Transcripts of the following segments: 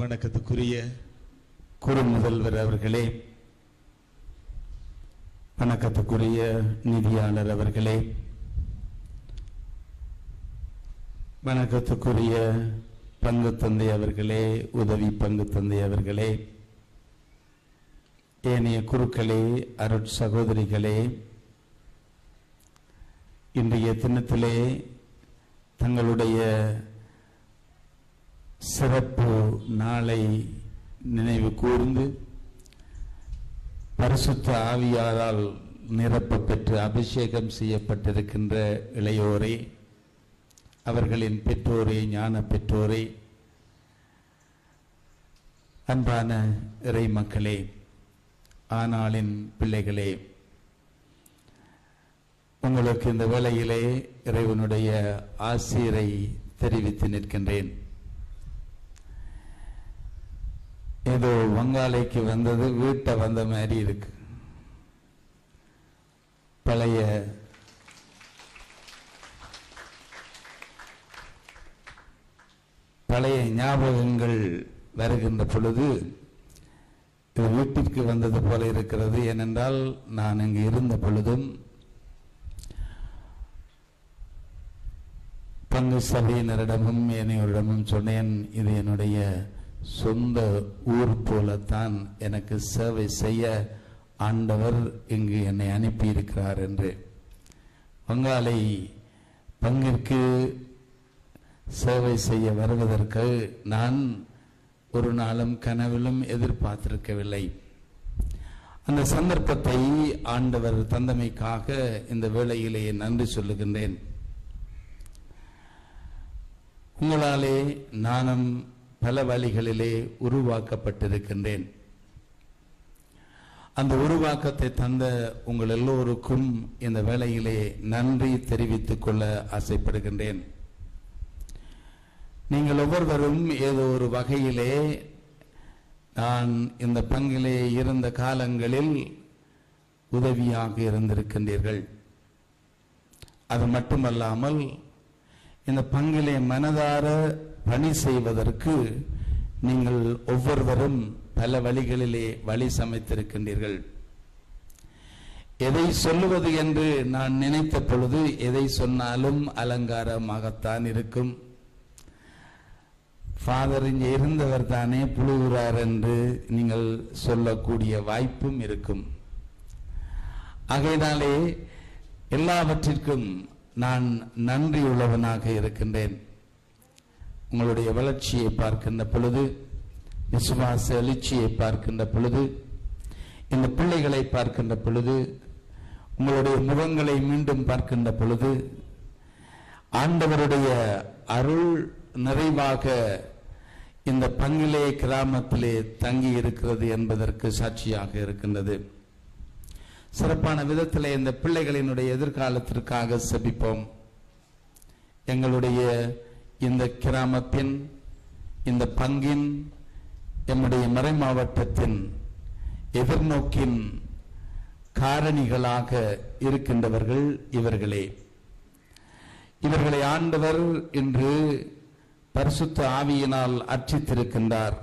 வணக்கத்துக்குரிய குரு முதல்வர் அவர்களே வணக்கத்துக்குரிய நிதியாளர் அவர்களே வணக்கத்துக்குரிய பங்கு தந்தை அவர்களே உதவி பங்கு தந்தை அவர்களே ஏனைய குருக்களே அருட் சகோதரிகளே இன்றைய தினத்திலே தங்களுடைய சிறப்பு நாளை நினைவு கூர்ந்து பரிசுத்த ஆவியாரால் நிரப்ப பெற்று அபிஷேகம் செய்யப்பட்டிருக்கின்ற இளையோரை அவர்களின் பெற்றோரை ஞான பெற்றோரை அன்பான இறை மக்களே ஆனாளின் பிள்ளைகளே உங்களுக்கு இந்த வேளையிலே இறைவனுடைய ஆசிரை தெரிவித்து நிற்கின்றேன். ஏதோ வங்காளைக்கு வந்தது வீட்டை வந்த மாதிரி இருக்கு. பழைய பழைய ஞாபகங்கள் வருகின்ற பொழுது இது வீட்டிற்கு வந்தது போல இருக்கிறது. ஏனென்றால் நான் இங்கு இருந்த பொழுதும் பங்கு சபையினரிடமும் என்னையோரிடமும் சொன்னேன் இது என்னுடைய சொந்த ஊர் போலத்தான் எனக்கு சேவை செய்ய ஆண்டவர் இங்கு என்னை அனுப்பியிருக்கிறார் என்று. வங்காளை பங்கிற்கு சேவை செய்ய வருவதற்கு நான் ஒரு நாளும் கனவிலும் எதிர்பார்த்திருக்கவில்லை. அந்த சந்தர்ப்பத்தை ஆண்டவர் தந்தமைக்காக இந்த வேளையிலேயே நன்றி சொல்லுகின்றேன். உங்களாலே நானும் பல வழிகளிலே உருவாக்கப்பட்டிருக்கின்றேன். அந்த உருவாக்கத்தை தந்த உங்கள் எல்லோருக்கும் இந்த வேளையிலே நன்றி தெரிவித்துக் கொள்ள ஆசைப்படுகின்றேன். நீங்கள் ஒவ்வொருவரும் ஏதோ ஒரு வகையிலே நான் இந்த பங்கிலே இருந்த காலங்களில் உதவியாக இருந்திருக்கின்றீர்கள். அது மட்டுமல்லாமல் இந்த பங்கிலே மனதார பணி செய்வதற்கு நீங்கள் ஒவ்வொருவரும் பல வழிகளிலே வழி சமைத்திருக்கின்றீர்கள். எதை சொல்லுவது என்று நான் நினைத்த பொழுது எதை சொன்னாலும் அலங்காரமாகத்தான் இருக்கும். ஃபாதர் இங்கே இருந்தவர் தானே புழுகிறார் என்று நீங்கள் சொல்லக்கூடிய வாய்ப்பும் இருக்கும். ஆகையினாலே எல்லாவற்றிற்கும் நான் நன்றியுள்ளவனாக இருக்கின்றேன். உங்களுடைய வளர்ச்சியை பார்க்கின்ற பொழுது விசுவாச எழுச்சியை பார்க்கின்ற பொழுது இந்த பிள்ளைகளை பார்க்கின்ற பொழுது உங்களுடைய முகங்களை மீண்டும் பார்க்கின்ற பொழுது ஆண்டவருடைய அருள் நிறைவாக இந்த பங்கிலே கிராமத்திலே தங்கி இருக்கிறது என்பதற்கு சாட்சியாக இருக்கின்றது. சிறப்பான விதத்தில் இந்த பிள்ளைகளினுடைய எதிர்காலத்திற்காக செபிப்போம். எங்களுடைய இந்த கிராமத்தின் இந்த பங்கின் எம்முடைய மறை மாவட்டத்தின் எதிர்நோக்கின் காரணிகளாக இருக்கின்றவர்கள் இவர்களே. இவர்களை ஆண்டவர் இன்று பரிசுத்த ஆவியினால் அர்ச்சித்திருக்கின்றார்.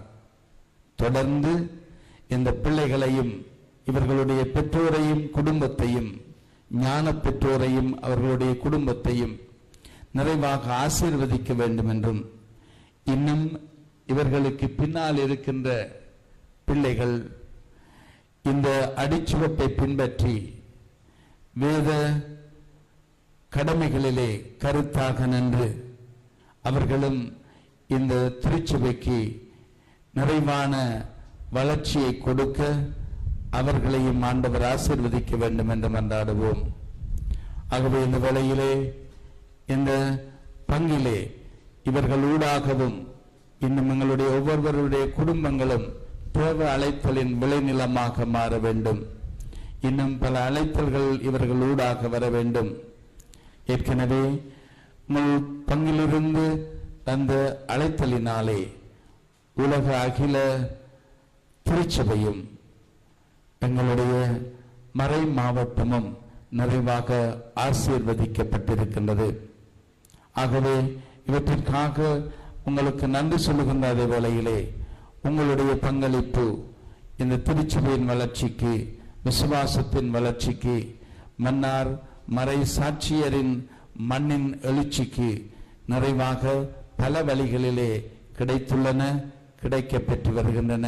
தொடர்ந்து இந்த பிள்ளைகளையும் இவர்களுடைய பெற்றோரையும் குடும்பத்தையும் ஞான பெற்றோரையும் அவர்களுடைய குடும்பத்தையும் நிறைவாக ஆசீர்வதிக்க வேண்டும் என்றும் இன்னும் இவர்களுக்கு பின்னால் இருக்கின்ற பிள்ளைகள் இந்த அடிச்சுவட்டை பின்பற்றி வேத கடமைகளிலே கருத்தாக நின்று அவர்களும் இந்த திருச்சபைக்கு நிறைவான வளர்ச்சியை கொடுக்க அவர்களையும் ஆண்டவர் ஆசீர்வதிக்க வேண்டும் என்று மன்றாடுவோம். ஆகவே இந்த வேளையிலே இந்த பங்கிலே இவர்கள் ஊடாகவும் இன்னும் எங்களுடைய ஒவ்வொருவருடைய குடும்பங்களும் தேவ அழைத்தலின் விளைநிலமாக மாற வேண்டும். இன்னும் பல அழைத்தல்கள் இவர்கள் ஊடாக வர வேண்டும். ஏற்கனவே முள் பங்கிலிருந்து அந்த அழைத்தலினாலே உலக அகில திருச்சபையும் எங்களுடைய மறை மாவட்டமும் நிறைவாக ஆசீர்வதிக்கப்பட்டிருக்கின்றது. ஆகவே இவற்றிற்காக உங்களுக்கு நன்றி சொல்லுகின்ற அதே வேளையிலே உங்களுடைய பங்களிப்பு இந்த திருச்சபையின் வளர்ச்சிக்கு விசுவாசத்தின் வளர்ச்சிக்கு மன்னார் மறை சாட்சியரின் மண்ணின் எழுச்சிக்கு நிறைவாக பல வழிகளிலே கிடைத்துள்ளன கிடைக்க பெற்று வருகின்றன.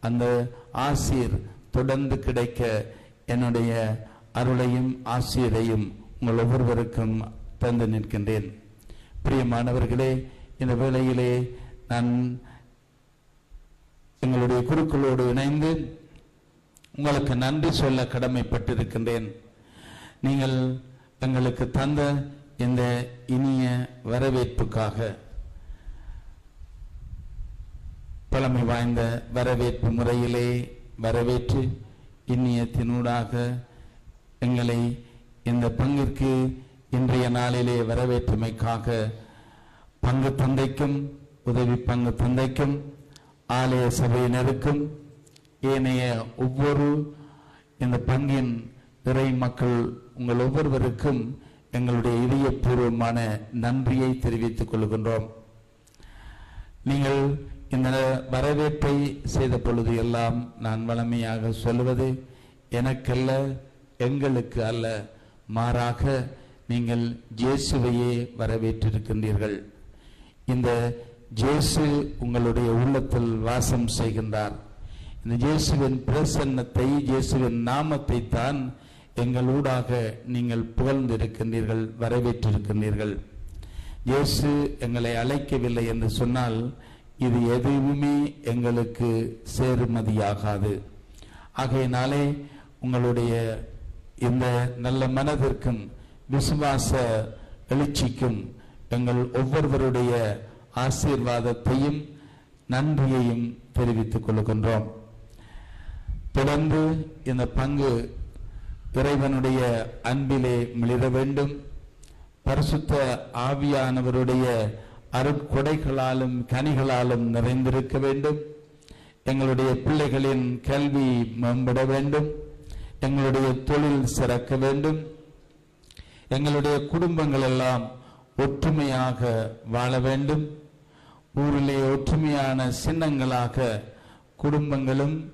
அந்த ஆசீர் தொடர்ந்து கிடைக்க என்னுடைய அருளையும் ஆசீரையும் உங்கள் ஒவ்வொருவருக்கும் தந்து நிற்கின்றேன். பிரியமானவர்களே இந்த வேளையிலே நான் எங்களுடைய குருக்களோடு இணைந்து உங்களுக்கு நன்றி சொல்ல கடமைப்பட்டிருக்கின்றேன். நீங்கள் எங்களுக்கு தந்த இந்த இனிய வரவேற்புக்காக பழமை வாய்ந்த வரவேற்பு முறையிலே வரவேற்று இந்நியத்தினூடாக எங்களை இந்த பங்கிற்கு இன்றைய நாளிலே வரவேற்றுமைக்காக பங்கு தந்தைக்கும் உதவி பங்கு தந்தைக்கும் ஆலய சபையினருக்கும் ஏனைய ஒவ்வொரு இந்த பங்கின் இறை மக்கள் உங்கள் ஒவ்வொருவருக்கும் எங்களுடைய இதயபூர்வமான நன்றியை தெரிவித்துக் கொள்கின்றோம். நீங்கள் இந்த வரவேற்பை செய்த பொழுது எல்லாம் நான் வளமையாக சொல்வது எனக்கல்ல எங்களுக்கு அல்ல. மாறாக நீங்கள் ஜேசுவையே வரவேற்றிருக்கின்றீர்கள். இந்த ஜேசு உங்களுடைய உள்ளத்தில் வாசம் செய்கின்றார். இந்த ஜேசுவின் பிரசன்னத்தை ஜேசுவின் நாமத்தை தான் எங்களூடாக நீங்கள் புகழ்ந்திருக்கின்றீர்கள் வரவேற்றிருக்கின்றீர்கள். இயேசு எங்களை அழைக்கவில்லை என்று சொன்னால் இது எதுவுமே எங்களுக்கு சேருமதியாகாது ஆகையினாலே உங்களுடைய இந்த நல்ல மனதிற்கும் விசுவாச எழுச்சிக்கும் எங்கள் ஒவ்வொருவருடைய ஆசீர்வாதத்தையும் நன்றியையும் தெரிவித்துக் கொள்கின்றோம். தொடர்ந்து இந்த பங்கு இறைவனுடைய அன்பிலே மிளிர வேண்டும். பரிசுத்த ஆவியானவருடைய அருட்கொடைகளாலும் கனிகளாலும் நிறைந்திருக்க வேண்டும். எங்களுடைய பிள்ளைகளின் கல்வி மேம்பட வேண்டும். எங்களுடைய தொழில் சிறக்க வேண்டும். எங்களுடைய குடும்பங்கள் எல்லாம் ஒற்றுமையாக வாழ வேண்டும். ஊரிலே ஒற்றுமையான சின்னங்களாக குடும்பங்களும்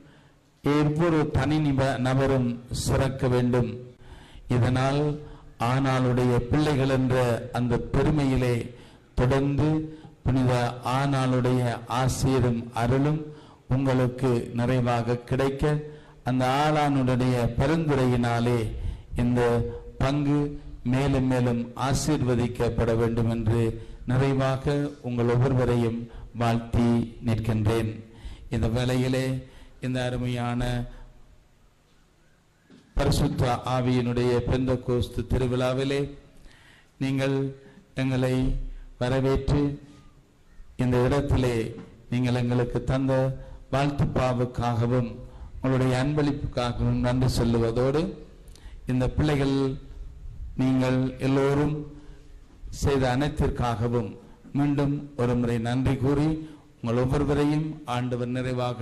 ஒவ்வொரு தனி நிப- நபரும் சிறக்க வேண்டும். இதனால் ஆனாளுடைய பிள்ளைகள் என்ற அந்த பெருமையிலே தொடர்ந்து புனித ஆனாளுடைய ஆசீரும் அருளும் உங்களுக்கு நிறைவாக கிடைக்க அந்த ஆளானுடைய பரிந்துரையினாலே இந்த பங்கு மேலும் மேலும் ஆசீர்வதிக்கப்பட வேண்டும் என்று நிறைவாக உங்கள் ஒவ்வொருவரையும் வாழ்த்தி நிற்கின்றேன். இந்த வேளையிலே இந்த அருமையான பரிசுத்த ஆவியினுடைய பெந்தகோஸ்து திருவிழாவிலே நீங்கள் எங்களை வரவேற்று இந்த இடத்திலே நீங்கள் எங்களுக்கு தந்த வாழ்த்துப்பாவுக்காகவும் உங்களுடைய அன்பளிப்புக்காகவும் நன்றி சொல்லுவதோடு இந்த பிள்ளைகள் நீங்கள் எல்லோரும் செய்த அனைத்திற்காகவும் மீண்டும் ஒரு முறை நன்றி கூறி உங்கள் ஒவ்வொருவரையும் ஆண்டவர் நிறைவாக